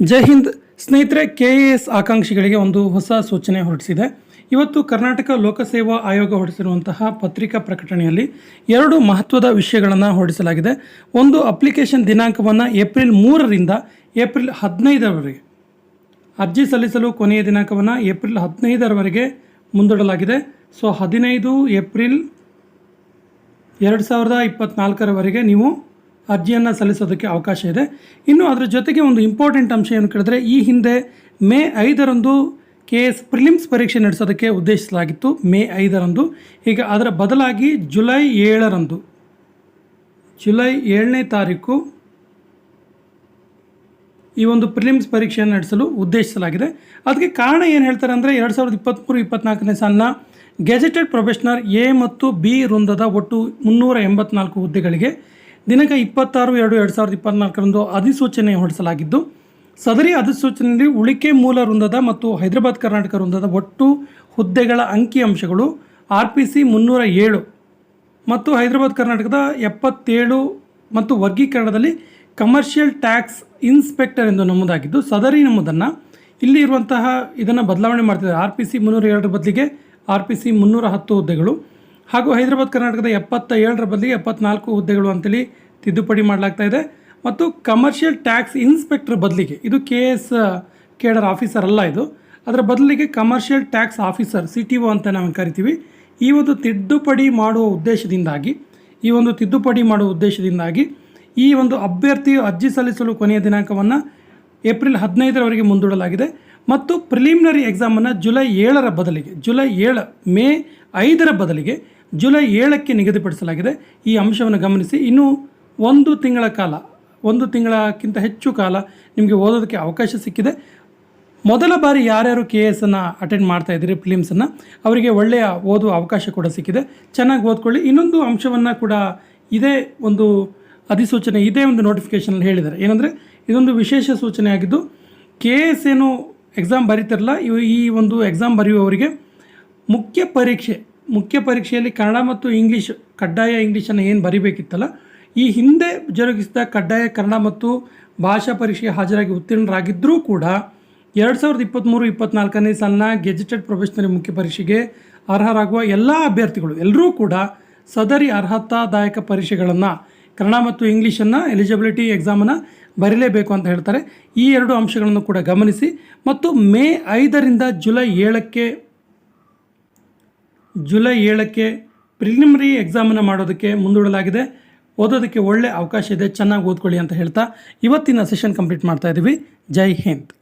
ಜೈ ಹಿಂದ್. ಸ್ನೇಹಿತರೆ K A S ಆಕಾಂಕ್ಷಿಗಳಿಗೆ ಒಂದು ಹೊಸ ಸೂಚನೆ ಹೊರಡಿಸಿದೆ ಇವತ್ತು ಕರ್ನಾಟಕ ಲೋಕಸೇವಾ ಆಯೋಗ ಹೊರಡಿಸಿರುವಂತಹ ಪತ್ರಿಕಾ ಪ್ರಕಟಣೆಯಲ್ಲಿ ಎರಡು ಮಹತ್ವದ ವಿಷಯಗಳನ್ನು ಹೊರಡಿಸಲಾಗಿದೆ. ಒಂದು ಅಪ್ಲಿಕೇಶನ್ ದಿನಾಂಕವನ್ನು ಏಪ್ರಿಲ್ ಮೂರರಿಂದ ಏಪ್ರಿಲ್ ಹದಿನೈದರವರೆಗೆ, ಅರ್ಜಿ ಸಲ್ಲಿಸಲು ಕೊನೆಯ ದಿನಾಂಕವನ್ನು ಏಪ್ರಿಲ್ ಹದಿನೈದರವರೆಗೆ ಮುಂದೂಡಲಾಗಿದೆ. ಸೊ, ಹದಿನೈದು ಏಪ್ರಿಲ್ ಎರಡು ಸಾವಿರದ ಇಪ್ಪತ್ತ್ನಾಲ್ಕರವರೆಗೆ ನೀವು ಅರ್ಜಿಯನ್ನು ಸಲ್ಲಿಸೋದಕ್ಕೆ ಅವಕಾಶ ಇದೆ. ಇನ್ನು ಅದರ ಜೊತೆಗೆ ಒಂದು ಇಂಪಾರ್ಟೆಂಟ್ ಅಂಶ ಏನು ಕೇಳಿದ್ರೆ, ಈ ಹಿಂದೆ ಮೇ ಐದರಂದು ಕೆ ಎಸ್ ಪ್ರಿಲಿಮ್ಸ್ ಪರೀಕ್ಷೆ ನಡೆಸೋದಕ್ಕೆ ಉದ್ದೇಶಿಸಲಾಗಿತ್ತು. ಮೇ ಐದರಂದು. ಈಗ ಅದರ ಬದಲಾಗಿ ಜುಲೈ ಏಳರಂದು. ಜುಲೈ ಏಳನೇ ತಾರೀಕು ಈ ಒಂದು ಪ್ರಿಲಿಮ್ಸ್ ಪರೀಕ್ಷೆಯನ್ನು ನಡೆಸಲು ಉದ್ದೇಶಿಸಲಾಗಿದೆ. ಅದಕ್ಕೆ ಕಾರಣ ಏನು ಹೇಳ್ತಾರೆ ಅಂದರೆ, ಎರಡು ಸಾವಿರದ ಇಪ್ಪತ್ತ್ಮೂರು ಇಪ್ಪತ್ನಾಲ್ಕನೇ ಸಾಲಿನ ಗೆಜೆಟೆಡ್ ಪ್ರೊಫೆಷನರ್ ಎ ಮತ್ತು ಬಿ ವೃಂದದ ಒಟ್ಟು ಮುನ್ನೂರ ಎಂಬತ್ನಾಲ್ಕು ಹುದ್ದೆಗಳಿಗೆ ದಿನಾಂಕ ಇಪ್ಪತ್ತಾರು, ಎರಡು ಎರಡು ಸಾವಿರದ ಇಪ್ಪತ್ನಾಲ್ಕರಂದು ಅಧಿಸೂಚನೆ ಹೊರಡಿಸಲಾಗಿದ್ದು, ಸದರಿ ಅಧಿಸೂಚನೆಯಲ್ಲಿ ಉಳಿಕೆ ಮೂಲ ವೃಂದದ ಮತ್ತು ಹೈದರಾಬಾದ್ ಕರ್ನಾಟಕ ವೃಂದದ ಒಟ್ಟು ಹುದ್ದೆಗಳ ಅಂಕಿಅಂಶಗಳು ಆರ್ ಪಿ ಸಿ ಮುನ್ನೂರ ಏಳು ಮತ್ತು ಹೈದರಾಬಾದ್ ಕರ್ನಾಟಕದ ಎಪ್ಪತ್ತೇಳು ಮತ್ತು ವರ್ಗೀಕರಣದಲ್ಲಿ ಕಮರ್ಷಿಯಲ್ ಟ್ಯಾಕ್ಸ್ ಇನ್ಸ್ಪೆಕ್ಟರ್ ಎಂದು ನಮೂದಾಗಿದ್ದು, ಸದರಿ ನಮೂದನ್ನು ಇಲ್ಲಿ ಇರುವಂತಹ ಇದನ್ನು ಬದಲಾವಣೆ ಮಾಡ್ತಿದ್ದಾರೆ. ಆರ್ ಪಿ ಸಿ ಮುನ್ನೂರ ಎರಡರ ಬದಲಿಗೆ ಆರ್ ಪಿ ಸಿ ಮುನ್ನೂರ ಹತ್ತು ಹುದ್ದೆಗಳು. ಹಾಗೂ ಹೈದರಾಬಾದ್, ಕರ್ನಾಟಕದ ಎಪ್ಪತ್ತ ಏಳರ ಬದಲಿಗೆ ಎಪ್ಪತ್ನಾಲ್ಕು ಹುದ್ದೆಗಳು ಅಂತೇಳಿ ತಿದ್ದುಪಡಿ ಮಾಡಲಾಗ್ತಾ ಇದೆ. ಮತ್ತು ಕಮರ್ಷಿಯಲ್ ಟ್ಯಾಕ್ಸ್ ಇನ್ಸ್ಪೆಕ್ಟರ್ ಬದಲಿಗೆ, ಇದು ಕೆ ಎಸ್ ಕೇಡರ್ ಆಫೀಸರ್ ಅಲ್ಲ ಇದು. ಅದರ ಬದಲಿಗೆ commercial tax officer C T O ಅಂತ ನಾವು ಕರಿತೀವಿ. ಈ ಒಂದು ತಿದ್ದುಪಡಿ ಮಾಡುವ ಉದ್ದೇಶದಿಂದಾಗಿ, ಈ ಒಂದು ತಿದ್ದುಪಡಿ ಮಾಡುವ ಉದ್ದೇಶದಿಂದಾಗಿ ಈ ಒಂದು ಅಭ್ಯರ್ಥಿ ಅರ್ಜಿ ಸಲ್ಲಿಸಲು ಕೊನೆಯ ದಿನಾಂಕವನ್ನು ಏಪ್ರಿಲ್ ಹದಿನೈದರವರೆಗೆ ಮುಂದೂಡಲಾಗಿದೆ. ಮತ್ತು ಪ್ರಿಲಿಮಿನರಿ ಎಕ್ಸಾಮನ್ನು ಜುಲೈ ಏಳರ ಬದಲಿಗೆ, ಜುಲೈ ಏಳು, ಮೇ ಐದರ ಬದಲಿಗೆ ಜುಲೈ ಏಳಕ್ಕೆ ನಿಗದಿಪಡಿಸಲಾಗಿದೆ. ಈ ಅಂಶವನ್ನು ಗಮನಿಸಿ. ಇನ್ನೂ ಒಂದು ತಿಂಗಳ ಕಾಲ, ಒಂದು ತಿಂಗಳಕ್ಕಿಂತ ಹೆಚ್ಚು ಕಾಲ ನಿಮಗೆ ಓದೋದಕ್ಕೆ ಅವಕಾಶ ಸಿಕ್ಕಿದೆ. ಮೊದಲ ಬಾರಿ ಯಾರ್ಯಾರು ಕೆ ಎಸ್ ಅನ್ನು ಅಟೆಂಡ್ ಮಾಡ್ತಾ ಇದ್ದೀರಿ ಫಿಲಿಮ್ಸನ್ನು ಅವರಿಗೆ ಒಳ್ಳೆಯ ಓದುವ ಅವಕಾಶ ಕೂಡ ಸಿಕ್ಕಿದೆ. ಚೆನ್ನಾಗಿ ಓದ್ಕೊಳ್ಳಿ. ಇನ್ನೊಂದು ಅಂಶವನ್ನು ಕೂಡ ಇದೇ ಒಂದು ಅಧಿಸೂಚನೆ, ಇದೇ ಒಂದು ನೋಟಿಫಿಕೇಷನಲ್ಲಿ ಹೇಳಿದ್ದಾರೆ. ಏನಂದರೆ, ಇದೊಂದು ವಿಶೇಷ ಸೂಚನೆ ಆಗಿದ್ದು ಕೆ ಎಸ್ ಏನು ಎಕ್ಸಾಮ್ ಬರೀತಿರಲ್ಲ ಈ ಒಂದು ಎಕ್ಸಾಮ್ ಬರೆಯುವವರಿಗೆ ಮುಖ್ಯ ಪರೀಕ್ಷೆ ಮುಖ್ಯ ಪರೀಕ್ಷೆಯಲ್ಲಿ ಕನ್ನಡ ಮತ್ತು ಇಂಗ್ಲೀಷ್, ಕಡ್ಡಾಯ ಇಂಗ್ಲೀಷನ್ನು ಏನು ಬರಿಬೇಕಿತ್ತಲ್ಲ, ಈ ಹಿಂದೆ ಜರುಗಿಸಿದ ಕಡ್ಡಾಯ ಕನ್ನಡ ಮತ್ತು ಭಾಷಾ ಪರೀಕ್ಷೆಗೆ ಹಾಜರಾಗಿ ಉತ್ತೀರ್ಣರಾಗಿದ್ದರೂ ಕೂಡ ಎರಡು ಸಾವಿರದ ಇಪ್ಪತ್ತ್ಮೂರು ಇಪ್ಪತ್ತ್ನಾಲ್ಕನೇ ಸಾಲಿನ ಗೆಜೆಟೆಡ್ ಪ್ರೊಫೆಷನರಿ ಮುಖ್ಯ ಪರೀಕ್ಷೆಗೆ ಅರ್ಹರಾಗುವ ಎಲ್ಲ ಅಭ್ಯರ್ಥಿಗಳು, ಎಲ್ಲರೂ ಕೂಡ ಸದರಿ ಅರ್ಹತಾದಾಯಕ ಪರೀಕ್ಷೆಗಳನ್ನು, ಕನ್ನಡ ಮತ್ತು ಇಂಗ್ಲೀಷನ್ನು ಎಲಿಜಿಬಿಲಿಟಿ ಎಕ್ಸಾಮನ್ನು ಬರೀಲೇಬೇಕು ಅಂತ ಹೇಳ್ತಾರೆ. ಈ ಎರಡು ಅಂಶಗಳನ್ನು ಕೂಡ ಗಮನಿಸಿ. ಮತ್ತು ಮೇ ಐದರಿಂದ ಜುಲೈ ಏಳಕ್ಕೆ ಜುಲೈ ಏಳಕ್ಕೆ ಪ್ರಿಲಿಮಿನರಿ ಎಕ್ಸಾಮನ್ನು ಮಾಡೋದಕ್ಕೆ ಮುಂದೂಡಲಾಗಿದೆ. ಓದೋದಕ್ಕೆ ಒಳ್ಳೆ ಅವಕಾಶ ಇದೆ. ಚೆನ್ನಾಗಿ ಓದ್ಕೊಳ್ಳಿ ಅಂತ ಹೇಳ್ತಾ ಇವತ್ತಿನ ಸೆಷನ್ ಕಂಪ್ಲೀಟ್ ಮಾಡ್ತಾ ಇದ್ದೀವಿ ಜೈ ಹಿಂದ್.